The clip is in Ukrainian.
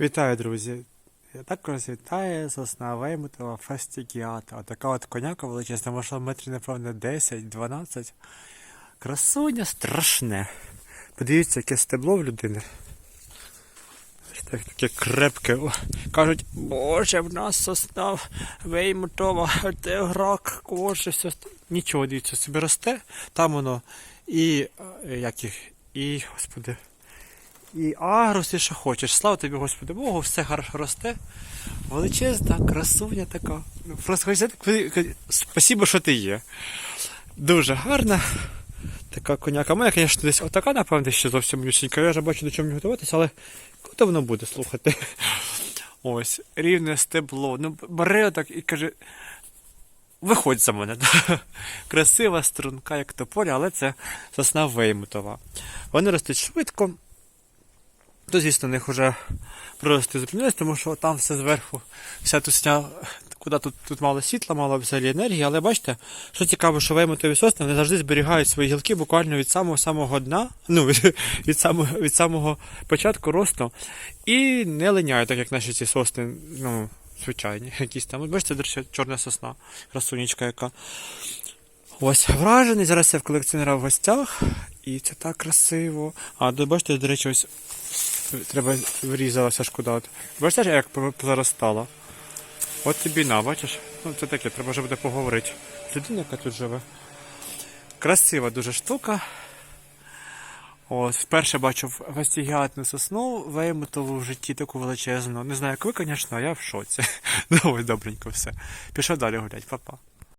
Вітаю, друзі! Я Також вітає сосна Веймутова фастігіата. Отака от коняка величезна, може метрів, напевно, 10-12. Красуня страшне. Подивіться, яке стебло в людини. Так, таке крепке. Кажуть, боже, в нас сосна Веймутова, де грак, все. Нічого, дивіться, собі росте. Там воно і, е, як їх, і, господи, і агрос, і що хочеш. Слава тобі, Господи Богу, все хорошо росте. Величезна, красуня така. Ну, Просто спасибо, що ти є. Дуже гарна. Така коняка. У мене, звісно, десь отака, напевно, ще зовсім малюсенька. Я вже бачу, до чого мені готуватися, але куди воно буде слухати? Ось, рівне стебло. Ну, бере отак і каже. Виходь за мене. Красива струнка, як тополя, але це сосна Веймутова. Вони ростуть швидко. То, звісно, них вже прорости зупинились, тому що там все зверху, вся тусня, куди тут, тут мало світла, мало взагалі енергії, але бачите, що цікаво, що веймотові сосни вони завжди зберігають свої гілки буквально від самого самого дна, ну, від, самого, від самого початку росту, і не линяють, так як наші ці сосни, ну, звичайні, якісь там. Бачите, до чорна сосна, красунечка яка. Ось вражений. Зараз я в колекціонера в гостях, і це так красиво. А, бачите, до речі, ось треба врізалася куди. Бачите, як заростала? От тобі на, бачиш? Ну, це таке, треба вже буде поговорити. Людина, яка тут живе. Красива дуже штука. От, вперше бачив гастігіатну сосну, веймутову в житті таку величезну. Не знаю, як ви, звісно, а я в шоці. Ну ось добренько все. Пішов далі гулять, па-па.